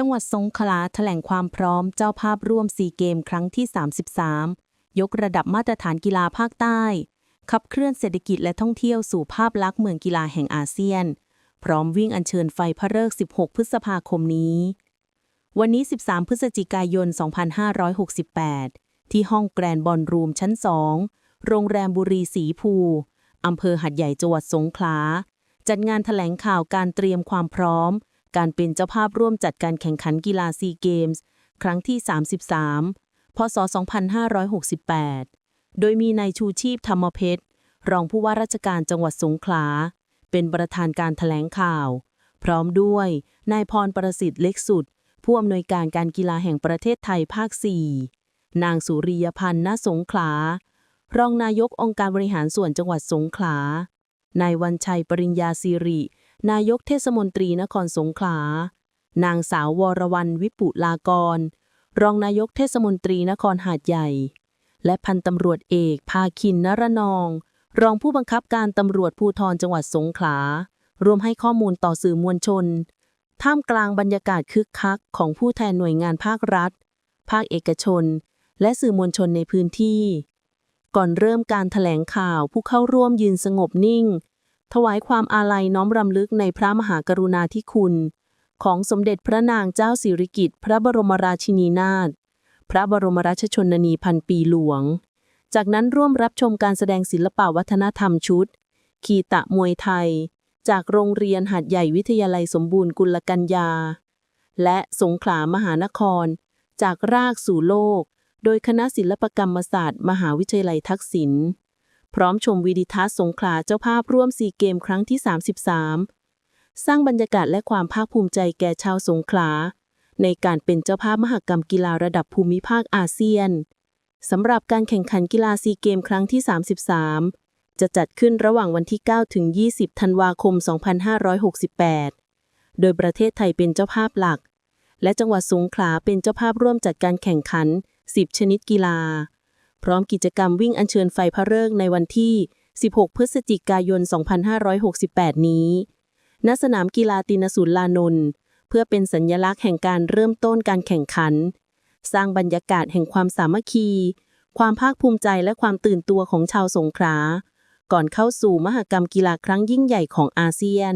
จังหวัดสงขลาแถลงความพร้อมเจ้าภาพร่วมซีเกมครั้งที่ 33 ยกระดับมาตรฐานกีฬาภาคใต้ ขับเคลื่อนเศรษฐกิจและท่องเที่ยวสู่ภาพลักษณ์เมืองกีฬาแห่งอาเซียน พร้อมวิ่งอัญเชิญไฟพระฤกษ์16 พฤษภาคมนี้ วันนี้ 13 พฤศจิกายน 2568 ที่ห้องแกรนด์บอลรูมชั้น 2 โรงแรมบุรีสีภูอำเภอหัดใหญ่จังหวัดสงขลา จัดงานแถลงข่าวการเตรียมความพร้อม การเป็นเจ้าภาพร่วมจัดการแข่งขันกีฬาซีเกมส์ครั้งที่ 33 พศ 2568 โดยมีนายชูชีพธรรมเพชร รองผู้ว่าราชการจังหวัดสงขลา เป็นประธานการแถลงข่าว พร้อมด้วย นายพรประสิทธิ์เล็กสุด ผู้อำนวยการการกีฬาแห่งประเทศไทยภาค 4 นางสุริยพันธ์ณสงขลา รองนายกองค์การบริหารส่วนจังหวัดสงขลานายวันชัยปริญญาสิริ นายกเทศมนตรีนครสงขลา นางสาววรวรรณวิปุลากร รองนายกเทศมนตรีนครหาดใหญ่ และพันตำรวจเอกภาคินนรนอง รองผู้บังคับการตำรวจภูธรจังหวัดสงขลา รวมให้ข้อมูลต่อสื่อมวลชน ท่ามกลางบรรยากาศคึกคักของผู้แทนหน่วยงานภาครัฐ ภาคเอกชน และสื่อมวลชนในพื้นที่ ก่อนเริ่มการถแถลงข่าวผู้เข้าร่วมยืนสงบนิ่ง ถวายความอาลัยน้อมรำลึกในพระมหากรุณาธิคุณ ของสมเด็จพระนางเจ้าสิริกิติ์พระบรมราชินีนาถพระบรมราชชนนีพันปีหลวง จากนั้นร่วมรับชมการแสดงศิลปวัฒนธรรมชุดคีตะมวยไทย จากโรงเรียนหัดใหญ่วิทยาลัยสมบูรณ์กุลกัญญา และสงขลามหานคร จากรากสู่โลก โดยคณะศิลปกรรมศาสตร์ มหาวิทยาลัยทักษิณ พร้อมชมวิดิทัศน์สงขลาเจ้าภาพร่วมซีเกมครั้งที่ 33 สร้างบรรยากาศและความภาคภูมิใจแก่ชาวสงขลา ในการเป็นเจ้าภาพมหกรรมกีฬาระดับภูมิภาคอาเซียนสำหรับการแข่งขันกีฬาซีเกมครั้งที่ 33 จะจัดขึ้นระหว่างวันที่ 9 ถึง 20 ธันวาคม 2568 โดยประเทศไทยเป็นเจ้าภาพหลัก และจังหวัดสงขลาเป็นเจ้าภาพร่วมจัดการแข่งขัน 10 ชนิดกีฬา พร้อมกิจกรรมวิ่งอัญเชิญไฟพระฤกษ์ในวันที่ 16 พฤศจิกายน 2568 นี้ ณ สนามกีฬาตินสุรลานนท์เพื่อเป็นสัญลักษณ์แห่งการเริ่มต้นการแข่งขัน สร้างบรรยากาศแห่งความสามัคคี ความภาคภูมิใจและความตื่นตัวของชาวสงขลาก่อนเข้าสู่มหกรรมกีฬาครั้งยิ่งใหญ่ของอาเซียน